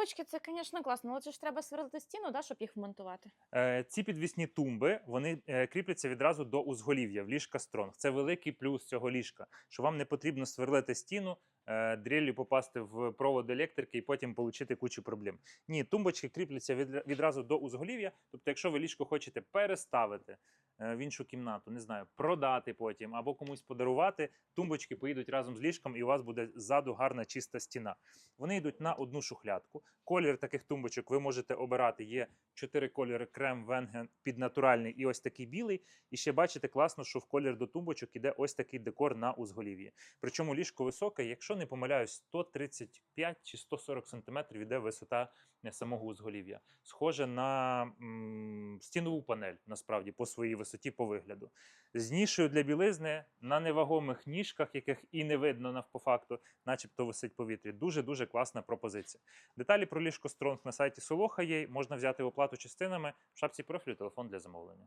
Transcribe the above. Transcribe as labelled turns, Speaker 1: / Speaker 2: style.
Speaker 1: тумбочки це, звісно, класно, але це ж треба сверлити стіну, да, щоб їх вмонтувати.
Speaker 2: Е, Ці підвісні тумби вони е, кріпляться відразу до узголів'я в ліжка Стронг. Це великий плюс цього ліжка, що вам не потрібно сверлити стіну, е, дрелью попасти в провод електрики і потім отримати кучу проблем. Ні, тумбочки кріпляться відра- відразу до узголів'я. Тобто, якщо ви ліжко хочете переставити в іншу кімнату, не знаю, продати потім або комусь подарувати, тумбочки поїдуть разом з ліжком, і у вас буде ззаду гарна чиста стіна. Вони йдуть на одну шухлядку. Колір таких тумбочок ви можете обирати. Є чотири кольори: крем, венген, піднатуральний і ось такий білий. І ще бачите класно, що в колір до тумбочок іде ось такий декор на узголів'ї. Причому ліжко високе, якщо не помиляюсь, 135 чи 140 сантиметрів іде висота е, самого узголів'я. Схоже на м, стінову панель, насправді, по своїй висоті, по вигляду. З нішою для білизни на невагомих ніжках, яких і не видно на- по факту, начебто висить повітрі. Дуже дуже класна пропозиція. Деталі про ліжко Стронг на сайті Солоха є. Можна взяти оплату частинами в шапці профілю телефон для замовлення.